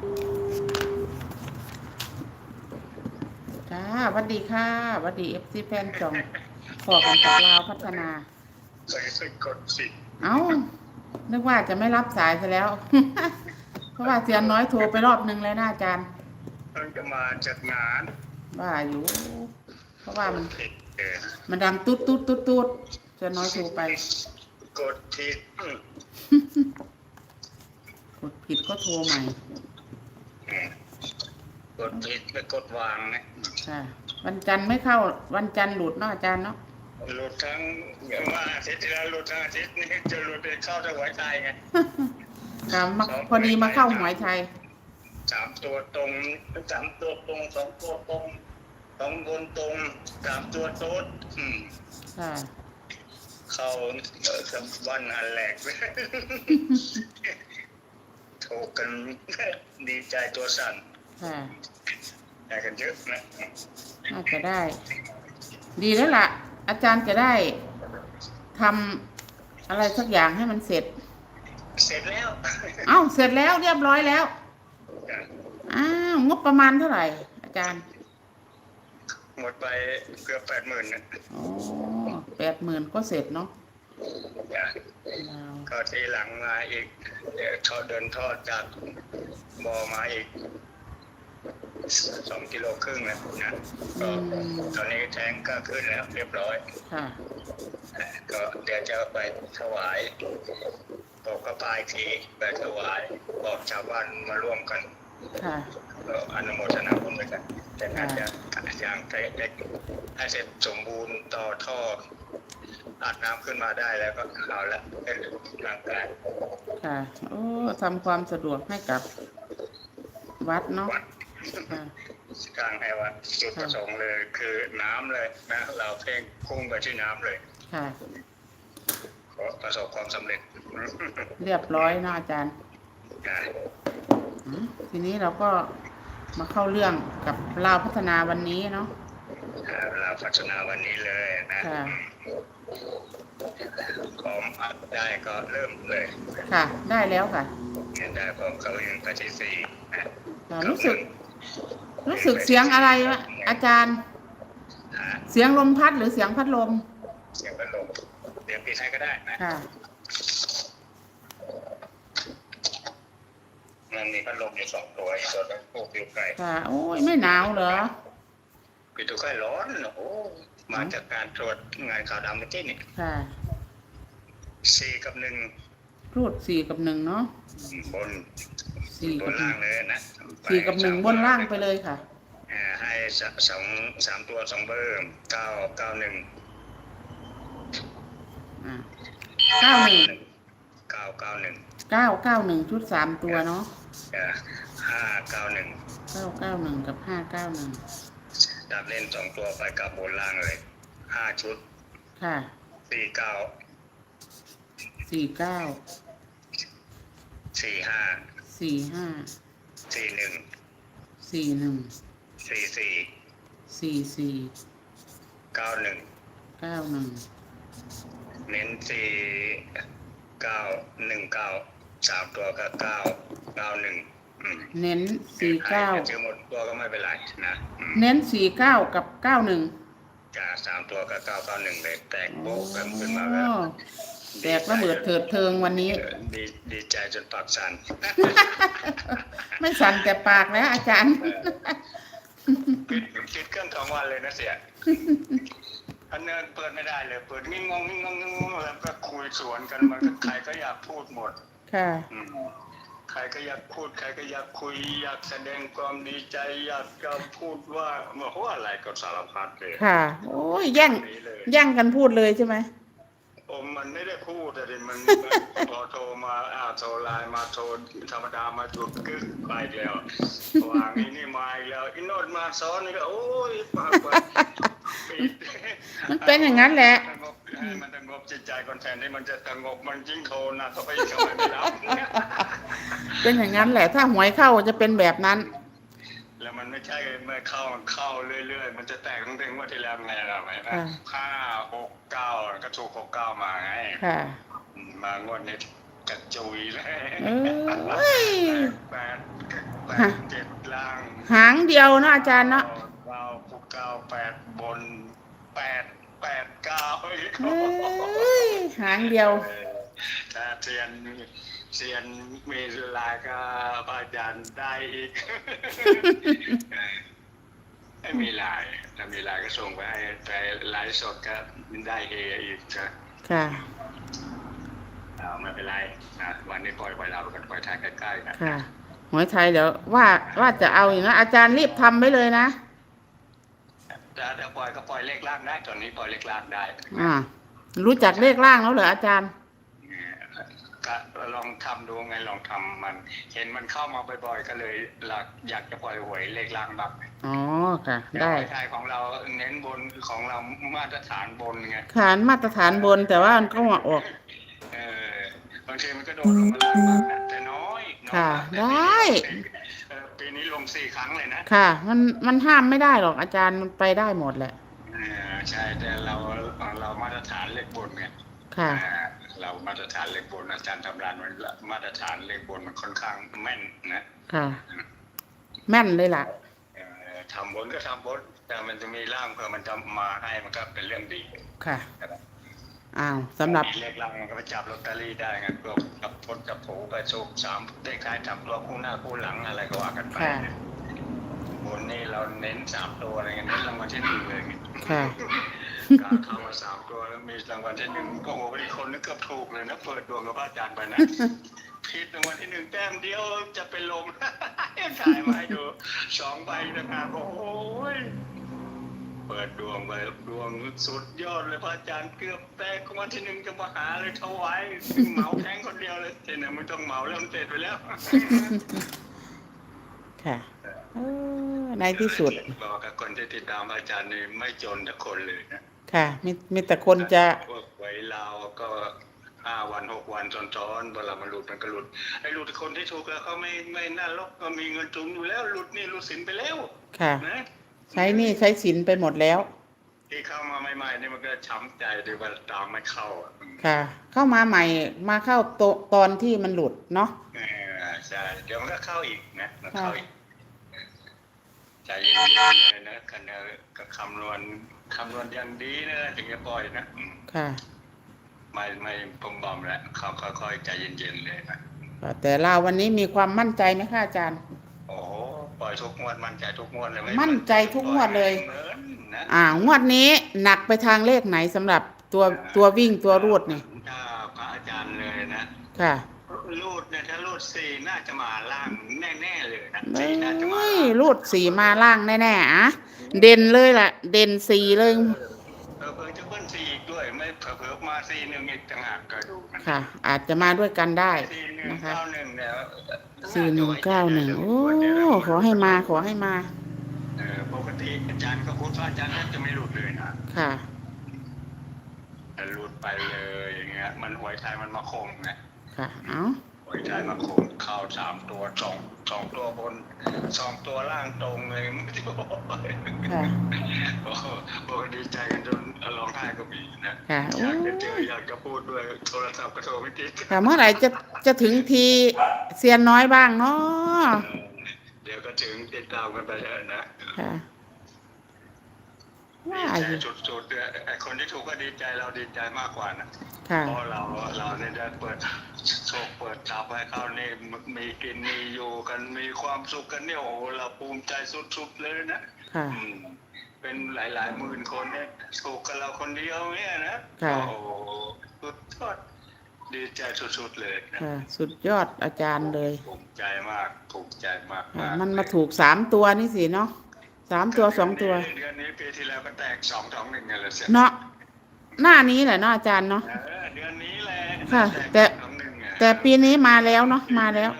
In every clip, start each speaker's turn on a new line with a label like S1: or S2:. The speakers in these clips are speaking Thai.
S1: จ้าสวัสดีค่ะสวัสดีเอฟซีแฟนจองขอกันจากลาวพัฒนา
S2: ใส่ใส่กดสิ
S1: เอ้า นึกว่าจะไม่รับสายซะแล้ว เพราะว่าเสียนน้อยโทรไปรอบนึงแล้วนะอาจารย์
S2: เพิ่งจะมาจัดงาน
S1: ว่าอยู่ เพราะว่ามัน
S2: ผิดเออ
S1: มันดังตุ๊ดตุ๊ดตุ๊ดตุ๊ดเสียนน้อยโทรไป
S2: กดผิดอืม
S1: กดผิดก็โทรใหม่
S2: เออ กดผิดไปกดวางนะ
S1: ค่ะวันจันทร์ไม่เข้าวันจันทร์หลุดเนาะอาจารย์เนาะ
S2: หลุดทั้งว่าอาทิตย์ที่แล้วหลุดทั้งอาทิตย์นี้จะหลุดไปเข้าทางหัวใจไง
S1: ก็มาพอดีมาเข้าหวยชัย
S2: สามตัวตรงสามตัวตรงสองตัวตรงสองบนตรงสามตัวโต๊ดอืม
S1: ค่ะ
S2: เข้าเอ่อสวันอันแรกถูกกันดีใจตัวสั่น
S1: ค่ะ
S2: ได้กันเยอะนะ
S1: น่าจะได้ ดีแล้วล่ะ อาจารย์จะได้ทำอะไรสักอย่างให้มันเสร็จ
S2: เสร็จแล้ว
S1: เอ้า เสร็จแล้วเรียบร้อยแล้ว อ้าว งบประมาณเท่าไหร่ อาจารย์
S2: หมดไปเกือบแปดหมื่นนะ
S1: โอ้แปดหมื่นก็เสร็จเนาะว้าว
S2: ก็ทีหลังมาอีกเดี๋ยวทอดเดินทอดจากบ่อมาอีก สองกิโลครึ่งแล้วนะก็ตอนนี้แทงก็ขึ้นแล้วเรียบร้อย
S1: ค่ะ
S2: ก็เดี๋ยวจะไปถวายบอกกระปายทีไปถวายบอกชาวบ้านมาร่วมกัน
S1: ค่ะ
S2: ก็อนุโมทนาบุญด้วยกันแต่อาจจะอย่างเล็กๆให้เสร็จสมบูรณ์ต่อท่ออัดน้ำขึ้นมาได้แล้วก็เอาละเป็นร่างกาย
S1: ค่ะ โอ้ทำความสะดวกให้กับวัดเนาะ
S2: วัด
S1: ค่ะ
S2: กลางให้วัดจุดประสงค์เลย คือน้ำเลยนะเราเพ่งพุ่งไปที่น้ำเลย
S1: ค่ะ
S2: ขอประสบความสำเร็จ
S1: เรียบร้อยเนาะอาจารย์
S2: นะ
S1: อืมทีนี้เราก็มาเข้าเรื่องกับลาวพัฒนาวันนี้เนาะ
S2: เราพัฒนาวันนี้เลยนะ
S1: ค่ะ
S2: พร้อมอัดได้ก็เริ่มเลย
S1: ค่ะ ได้แล้วค่ะ
S2: ได้พร้อมเขายืนไปที่สี่นะ
S1: ค่ะรู้สึก รู้สึกเสียงอะไรวะอาจารย์
S2: หา
S1: เสียงลมพัดหรือเสียงพัดลม
S2: เสียงพัดลมเดี๋ยวปิดให้ก็ได้นะ
S1: ค่ะ
S2: มันมีพัดลมอยู่สองตัวอีกตัวนึงพวกผิวไก่
S1: ค่ะโอ้ยไม่หนาวเหรอ
S2: ผิวไก่ร้อนโอ้มาจากการตรวจงานขาวดำเมื่อกี้นี่
S1: ค่ะ
S2: สี่กับหนึ่ง
S1: รูดสี่กับหนึ่งเนาะ
S2: บน
S1: สี่
S2: บ
S1: กับ
S2: น
S1: หนึ่
S2: ล่างงเลยนะ
S1: สี่กับหนึ่งบนล่างไปเลยค่ะ
S2: อ่าให้สสองสามตัวสองเบอร์เก้าเก้าหนึ่ง
S1: อ่าเก้าหนึ่ง
S2: เก้าเก้าหนึ่ง
S1: เก้าเก้าหนึ่งชุดสามตัวเนาะ
S2: ห้าเก้าหนึ่ง
S1: เก้าเก้าหนึ่งกับห้าเก้าหนึ่ง
S2: ดับเล่นสองตัวไปกับบนล่างเลยห้าชุด
S1: ค่ะ
S2: สี่เก้า
S1: สี่เก้า
S2: สี่ห้า
S1: สี่ห้า
S2: สี่หนึ่ง
S1: สี่หนึ่ง
S2: สี่สี่
S1: สี่สี่
S2: เก้าหนึ่ง
S1: เก้าหนึ่ง
S2: เน้นสี่เก้าหนึ่งเก้าสามตัวก็เก้าเก้าหนึ่งอืม
S1: เน้นสี่เก้า
S2: ชื่อหมดตัวก็ไม่เป็นไรนะอืม
S1: เน้นสี่เก้ากับเก้าหนึ่ง
S2: จ่าสามตัวก็เก้าเก้าหนึ่งเลยแตก
S1: โอ้
S2: โป๊ะกันขึ้นมาแล้ว
S1: แตกระเบิดเถิดเทิงวันนี้
S2: เออดีดีใจจนปากสั่น
S1: ไม่สั่นแต่ปากแล้วอาจารย์
S2: ปิดปิดเครื่องสองวันเลยนะเสียอันเนินเปิดไม่ได้เลยเปิดงิ้งงงงิ้งงงงิ้งงงแล้วก็คุยสวนกันมันก็ใครก็อยากพูดหมด
S1: ค่ะ
S2: อืมใครก็อยากพูดใครก็อยากคุยอยากแสดงความดีใจอยากจะพูดว่าว่าโอ้อะไรก็สารพัดเลย
S1: ค่ะ โอ้ยแย่ง
S2: นี้เลย
S1: แย่งกันพูดเลยใช่ไหม
S2: โอ้มันไม่ได้พูดแต่มันพอโทรมาอ้าวโทรไลน์มาโทรธรรมดามาจุดกึกไปแล้ววางนี่นี่มาอีกแล้วอินโนดมาซ้อนนี่ก็โอ้ยปากว่าปิด
S1: มันเป็นอย่างนั้นแหละ
S2: สงบให้มันสงบจิตใจก่อนแทนที่มันจะสงบมันยิ่งโทรนะเข้าไปเข้าไปไม่รับ
S1: เป็นอย่างนั้นแหละ ถ้าหวยเข้าจะเป็นแบบนั้น
S2: แล้ว มันไม่ใช่เมื่อเข้ามันเข้าเรื่อย ๆ มันจะแตกตั้งแต่งว่าที่แล้วไงล่ะไหมนะ
S1: อ่า
S2: ห้าหกเก้าก็ถูกหกเก้ามาไง
S1: ค่ะ
S2: มางวดนี้กระจุยเลย
S1: เอ้ย
S2: แปดแปดเจ็ดล่าง
S1: หางเดียวเนาะอาจารย์เนาะ
S2: เก้าเก้าแปดบนแปดแปดเก้าอีก
S1: เอ้ยหางเดียว
S2: ถ้าเซียน เซียนมีลายก็พระอาจารย์ได้อีกไม่มีลายถ้ามีลายก็ส่งไปให้แต่ไลฟ์สดก็ได้เฮอีกนะ
S1: ค่ะ
S2: เอาไม่เป็นไรนะวันนี้ปล่อยปล่อยเรากันปล่อยทายใกล้ๆนะ
S1: ค่ะหวยไทยเดี๋ยวว่าว่าจะเอาอย่างนั้นอาจารย์รีบทำไว้เลยนะ
S2: ถ้าถ้าปล่อยก็ปล่อยเลขล่างได้ตอนนี้ปล่อยเลขล่างได้
S1: อ่า รู้จักเลขล่างแล้วเหรออาจารย์
S2: ก็ลองทำดูไงลองทำมัน เห็นมันเข้ามาบ่อยๆ ก็เลยหลักอยากจะปล่อยหวยเลขล่างบ้าง
S1: อ๋อค่ะ ได้
S2: ไทยของเราเน้นบนของเรามาตรฐานบนไง
S1: ฐานมาตรฐานบนแต่ว่ามันก็มาออก
S2: เออบางทีมันก็โดดลงมาล่างบ้างนะแต่น้อยน้อย
S1: ค่ะ
S2: มาก
S1: ได้
S2: เออปีนี้ลงสี่ครั้งเลยนะ
S1: ค่ะ มันมันห้ามไม่ได้หรอกอาจารย์มันไปได้หมดแหละ
S2: เออใช่แต่เราเรามาตรฐานเลขบนไง
S1: ค่ะ
S2: อ่า เรามาตรฐานเลขบนอาจารย์ทำรานมันมาตรฐานเลขบนมันค่อนข้างแม่นนะ
S1: ค่ะ แม่นเลยล่ะ
S2: เอ่อทำบนก็ทำบนแต่มันจะมีร่างเพื่อมันจะมาให้มันก็เป็นเรื่องดี
S1: ค่ะอ้าวสำหรับ
S2: มีเลขร่างมันก็ไปจับลอตเตอรี่ได้ไงพวกกับพดกับผูกระโชคสามเลขท้ายจับตัวคู่หน้าคู่หลังอะไรก็ว่ากันไป
S1: ค่ะ
S2: บนนี่เราเน้นสามตัวอะไรเงี้ยเน้นรางวัลที่หนึ่งเลยไง
S1: ค่ะ
S2: ก็เข้ามาสามตัวแล้วมีรางวัลที่หนึ่งโอ้โหมีคนนึกเกือบถูกเลยนะเปิดดวงกับพระอาจารย์ไปนะผิดรางวัลที่หนึ่งแต้มเดียวจะเป็นลมถ่ายมาให้ดูสองใบนะครับโอ้โหยเปิดดวงไปดวงสุดยอดเลยพระอาจารย์เกือบแตกรางวัลที่หนึ่งจะมาหาเลยถวายเหมาแทงคนเดียวเลยแต่เนี่ยไม่ต้องเหมาแล้วมันเสร็จไปแล้ว
S1: ค่ะเออในที่สุด
S2: บอกกับคนที่ติดตามอาจารย์นี่ไม่จนแต่คนเลยนะ
S1: ค่ะมีมีแต่คนจะ
S2: พวกไว้ลาวก็ห้าวันหกวันซ้อนๆเวลามันหลุดมันก็หลุดไอ้หลุดคนที่ถูกแล้วเขาไม่ไม่น่าลกก็มีเงินจุนอยู่แล้วหลุดนี่หลุดสินไปแล้ว
S1: ค่ะ
S2: นะ
S1: ใช้หนี่ใช้สินไปหมดแล้ว
S2: ที่เข้ามาใหม่ๆนี่มันก็ช้ำใจด้วยว่าตามไม่เข้าอะ
S1: ค่ะ เข้ามาใหม่มาเข้าโตตอนที่มันหลุดเนาะ
S2: เออใช่เดี๋ยวมันก็เข้าอีกนะมันเข้า
S1: ค่ะ
S2: อีกใจเย็นๆเลยนะกันเนอก็คำนวณ คำนวณอย่างดีนะถึงจะปล่อยนะอืม
S1: ค่ะ
S2: ไม่ไม่ปมบอมแล้วเขาค่อยๆใจเย็นๆเลยนะ
S1: แต่เราวันนี้มีความมั่นใจไหมคะอาจารย์
S2: โอ้โหปล่อยทุกงวดมั่นใจทุกงวดเลยไมั่
S1: นใจทุกงวดเลย
S2: หมือนนะ
S1: อ่างวดนี้หนักไปทางเลขไหนสำหรับตัวตัววิ่งตัวรูดเนี่ย
S2: ถ้าพระอาจารย์เลยนะ
S1: ค่ะ
S2: รูดเนี่ยถ้ารูดสี่น่าจะมาล่างแน่ๆเลยนะ
S1: เอ้
S2: สี่น่าจะมาล่าง
S1: ยรูดสีมาล่างแน่ๆอะ เด่นเลยล่ะ เด่นสีเลย
S2: เออเพิ่งจะเบิ้ลสี่อีกด้วย ไม่เผลอๆมาสี่หนึ่งอีกต่างหากก็ดูนะ
S1: ค่ะ อาจจะมาด้วยกันได้
S2: สี่หนึ่ง
S1: นะคะ
S2: เก้าหนึ่งเนี่ย
S1: สี่หนึ่งเก้าหนึ่งโอ้ขอให้มาขอให้มา
S2: เออปกติอาจารย์ก็พูดว่าอาจารย์แทบจะไม่หลุดเลยนะ
S1: ค่ะ
S2: แต่หลุดไปเลยอย่างเงี้ย มันหวยไทยมันมาคงไง
S1: ค่ะเอา
S2: หวยไทยมาคงเข้าสามตัวสองสองตัวบนสองตัวล่างตรงเลยไม่ได้บอก
S1: ค่ะ
S2: โอ้โหโอ้โหดีใจกันจนร้องไห้ก็มีนะ
S1: ค่ะ
S2: อ
S1: โอ้
S2: ยากจะเจออยากจะพูดด้วยโทรศัพท์ก็โทรไม่ติด
S1: ค่ะเมื่อไหร่จะจะถึงทีเซียนน้อยบ้างเนาะ
S2: เออเดี๋ยวก็ถึงติดตามกันไปเถอะนะ
S1: ค่ะว่า
S2: ดี
S1: อ
S2: ใจ
S1: ยู่
S2: สุดๆเลยไอ้คนที่ถูกก็ดีใจเราดีใจมากกว่านะ
S1: ค่ะ
S2: เพราะเราเราเนี่ยได้เปิด โชคเปิดทับให้เขานี่มีกินมีอยู่กันมีความสุขกันเนี่ยโอ้โหเราภูมิใจสุดๆเลยนะ
S1: ค่ะ
S2: อืมเป็นหลายๆหมื่นคนเนี่ยถูกกับเราคนเดียวเนี่ยนะ
S1: ค่ะ
S2: โอ้โหสุดยอดดีใจสุดๆเลยนะ
S1: ค่ะ สุดยอดอาจารย์เลย
S2: ภูมิใจมากภูมิใจมาก
S1: ค่ะ
S2: มาก
S1: มันมาถูกสามตัวนี่สิเนาะสามตัวสองตัว
S2: เดือนนี้ปีที่แล้วก็แตกสองสองหนึ่งไงเลยเสร็จ
S1: เนาะหน้านี้แหละเนาะอาจารย์เนาะ
S2: เออเดือนนี้แหละ
S1: ค่ะ แต่
S2: สองหนึ่งอะ
S1: แต่ปีนี้มาแล้วเนาะมาแล้ว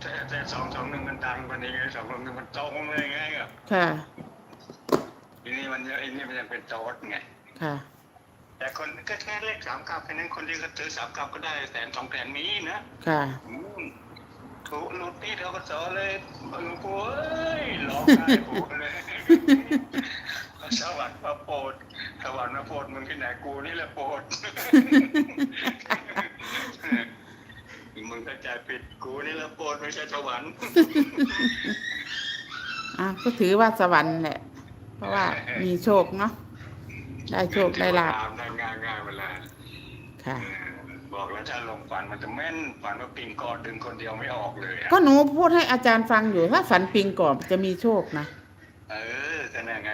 S2: แต่แต่สองสองหนึ่งมันดังกว่านี้ไงสองสองหนึ่งมันตรงเลยไงอะ
S1: ค่ะ
S2: ทีนี้มันยังไอ้นี่มันยังเป็นโต๊ดไง
S1: ค่ะ
S2: แต่คนก็แค่เลขสามกับแค่นั้นคนที่เขาซื้อสามกับก็ได้แสนสองแสนมีนะ
S1: ค่ะ
S2: อืมถูกหลุดนี่เขาก็สอเลยหลวงปู่เอ้ยร้องไห้ปูเลยสวรรค์มาโปรดสวรรค์มาโปรดมึงที่ไหนกูนี่แหละโปรด มึงก็ใจผิดกูนี่ละโปรดไม่ใช่สวรรค์
S1: อะก็ถือว่าสวรรค์แหละ เพราะว่ามีโชคเนาะได้โชคได้ลาบ
S2: ได้ง่ายง่ายๆเวลา
S1: ค่ะ
S2: บอกแล้วถ้าลงฝันมันจะแม่นฝันว่าปิงกอดึงคนเดียวไม่ออกเลยอะ
S1: ก็หนูพูดให้อาจารย์ฟังอยู่ถ้าฝันปิงก่อนจะมีโชคนะ
S2: เออ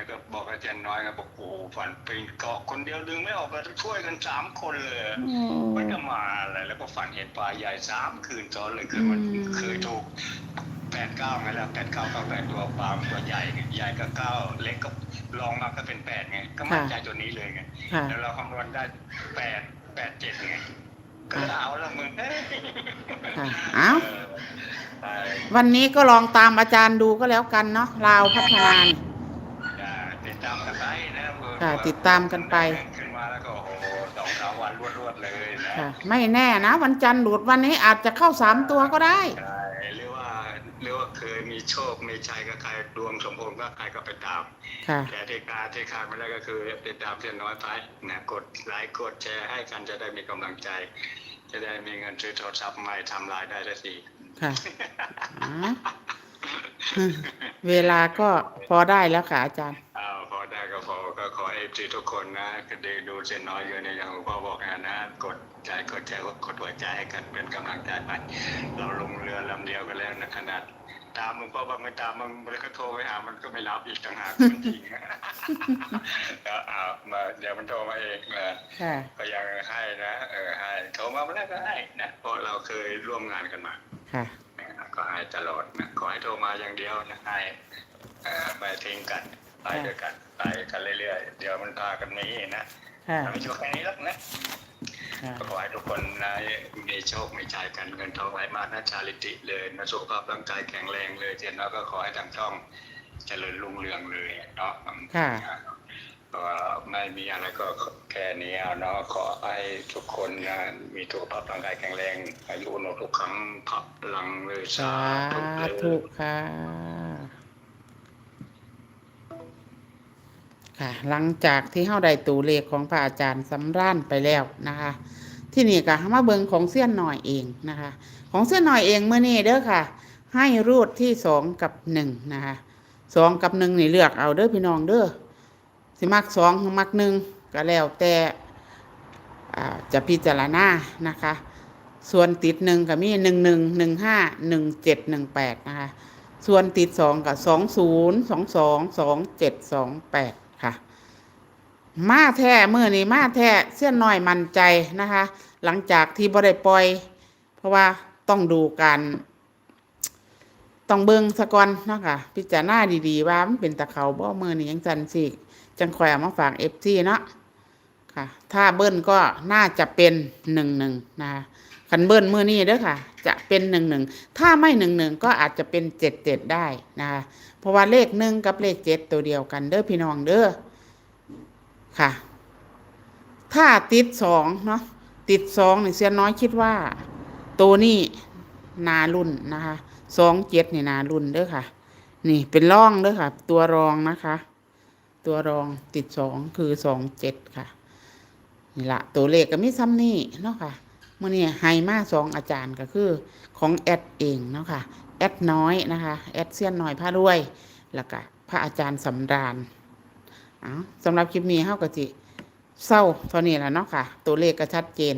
S2: ก็นั่นไงก็บอกอาจารย์น้อยไงบอกโอ้ฝันปิงเกาะคนเดียวดึงไม่ออกเราจะช่วยกันสามคนเลยไม่จะมาอะไรแล้วก็ฝันเห็นปลาใหญ่สามคืนซ้อนเลยคือมัน
S1: อืม
S2: เคยถูกแปดเก้าไงแล้วแปดเก้าก็แปดตัวปลามันตัวใหญ่ไงใหญ่ก็เก้าเล็กก็ลองมาก็เป็นแปดไงก็มั่นใจตัวนี้เลยไง
S1: ค่ะ
S2: แล้วเราคำนวณได้แปดแปดเจ็ดไงก็เลยเอาละมึงเอ้ย
S1: ค่ะเอ้า
S2: ใช่
S1: วันนี้ก็ลองตามอาจารย์ดูก็แล้วกันเนาะลาวพัฒนานี่
S2: อ่า ติดตามกันไปนะเบอร์
S1: ค่ะติดตามกันไป
S2: ขึ้นมาแล้วก็โอ้โหสองสามวันรวดๆเลยนะ
S1: ค่ะ ไม่แน่นะวันจันทร์หลุดวันนี้อาจจะเข้าสามตัวก็ได้
S2: ใช่หรือว่าหรือว่าเคยมีโชคมีชัยกับใครดวงสมพงษ์ก็ใครก็ไปตาม
S1: ค่ะ
S2: แต่ที่การที่ขาดไม่ได้ก็คือติดตามเส้นน้อยไปนะกดไลค์กดแชร์ให้กันจะได้มีกำลังใจ จะได้มีเงินซื้อโทรศัพท์ใหม่ทำรายได้ได้สิ
S1: ค่ะอ๋อเวลาก็พอได้แล้วค่ะอาจารย์
S2: อ้าวพอได้ก็พอก็ ขอเอฟซีทุกคนนะก็ได้ดูเส้นน้อยเยอะเนี่ยอย่างหลวงพ่อบอกนะนะกดใจกดใจกดหัวใจให้กันเป็นกำลังใจไปเราลงเรือลำเดียวกันแล้วนะขนาดตามหลวงพ่อบอกไม่ตามมึงแล้วก็โทรไปหามันก็ไม่รับอีกต่างหากมันจริงก็เอามาเดี๋ยวมันโทรมาเองนะ
S1: ค่ะ
S2: ก็ยังให้นะเออให้โทรมาเมื่อไหรก็ให้นะเพราะเราเคยร่วมงานกันมา
S1: ค่ะ
S2: นะก็ให้ตลอดนะขอให้โทรมาอย่างเดียวนะให้เอ่อไม่ทิ้งกัน ไปด้วยกันไปกันเรื่อยๆ เดี๋ยวมันพากันนี้นะ
S1: ค่ะ
S2: ไม่ช่วยแค่นี้หรอกนะ
S1: ค่ะ
S2: ก็ขอให้ทุกคนนะมีโชคมีชัยกันเงินทองไหลมานะชาลิติเลยนะสุขภาพร่างกายแข็งแรงเลยเจนแล้วก็ขอให้ทางช่องเจริญรุ่งเรืองเลยเนาะ
S1: ค่ะ
S2: ก็ไม่มีอะไรก็แค่นี้เอาเนาะขอให้ทุกคนนะมีสุขภาพร่างกายแข็งแรงอายุโนทุกครั้งพับพลังเลยสา
S1: สา
S2: ธุเลย
S1: ธุค่ะ ค่ะ หลังจากที่เฮาได้ตูเลขของพระอาจารย์สำร่านไปแล้วนะคะ ที่นี่ก็มาเบิงของเสี้ยนหน่อยเองนะคะ ของเสี้ยนหน่อยเองเมื่อนี้เด้อค่ะ ให้รูดที่สองกับหนึ่งนะคะสองกับหนึ่งนี่เลือกเอาเด้อพี่น้องเด้อสิมักสองมักหนึ่งก็แล้วแต่จะพิจารณานะคะ ส่วนติดหนึ่งก็มีหนึ่งหนึ่งหนึ่งห้าหนึ่งเจ็ดหนึ่งแปดนะคะ ส่วนติดสองกับสองศูนย์สองสองสองเจ็ดสองแปด ค่ะ มาแท้มือนี้มาแท้เส้นน้อยมั่นใจนะคะ หลังจากที่บ่ได้ปล่อย เพราะว่าต้องดูการต้องเบิ่งสะก่อนเนาะค่ะพิจารณาดีๆ ว่ามันเป็นตะเขาบ่มือนี้ยังจันสิจังคอยเอามาฝากเอฟซีเนาะค่ะ ถ้าเบิ้ลก็น่าจะเป็นหนึ่งหนึ่งนะคะคันเบิ้ลมือนี้เด้อค่ะ จะเป็นหนึ่งหนึ่งถ้าไม่หนึ่งหนึ่งก็อาจจะเป็นเจ็ดเจ็ดได้นะคะ ราะว่าเลขหนึ่งกับเลขเจ็ดตัวเดียวกันเด้อพี่น้องเด้อค่ะ ถ้าติดสองเนาะติดสองนี่เสียน้อยคิดว่า ตัวนี้นารุ่นนะคะสองเจ็ดนี่นารุ่นเด้อค่ะ นี่เป็นร่องเด้อค่ะ ตัวรองนะคะ ตัวรองติดสองคือสองเจ็ดค่ะนี่ละตัวเลขก็มีซ้ำนี่เนาะค่ะเมื่อนี้ไฮมาสองอาจารย์ก็คือของแอดเองเนาะค่ะ แอดน้อยนะคะแอดเซียนน้อยพระรวย แล้วก็พระอาจารย์สำราญเอาสำหรับคลิปนี้เฮาก็จิเศร้าเท่านี้แหละเนาะค่ะ ตัวเลขก็ชัดเจน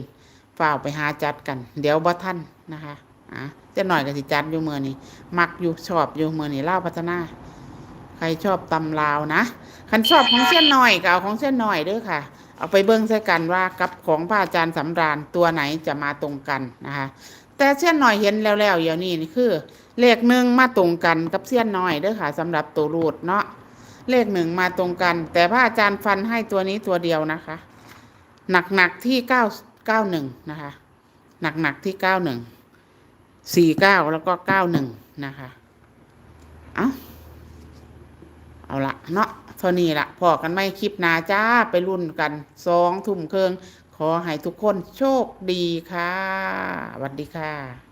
S1: ฝ้าไปหาจัดกัน เดี๋ยวบ่ท่านนะคะอะเจะหน่อยก็สิจัดอยู่เมื่อนี้มักอยู่ชอบอยู่เมื่อนี้เล่าพัฒนา ใครชอบตำลาวนะคันชอบของเส้นหน่อยก็เอาของเส้นหน่อยเด้อค่ะ เอาไปเบิ้งใส่กันว่ากับของพระอาจารย์สำราญตัวไหนจะมาตรงกันนะคะ แต่เส้นหน่อยเห็นแล้วแล้วอย่างนี้นี่คือ เลขหนึ่งมาตรงกันกับเส้นน่อยเด้อค่ะสำหรับตัวรูดเนาะเลขหนึ่งมาตรงกัน แต่พระอาจารย์ฟันให้ตัวนี้ตัวเดียวนะคะ หนักหนักที่เก้าเก้าหนึ่งนะคะ หนักหนักที่เก้าหนึ่งสี่เก้าแล้วก็เก้าหนึ่งนะคะ เอาเอาละเนาะเท่านี้ละพอกันไม่คลิปนาจ้าไปรุ่นกันสองทุ่มเครื่องขอให้ทุกคนโชคดีค่ะสวัสดีค่ะ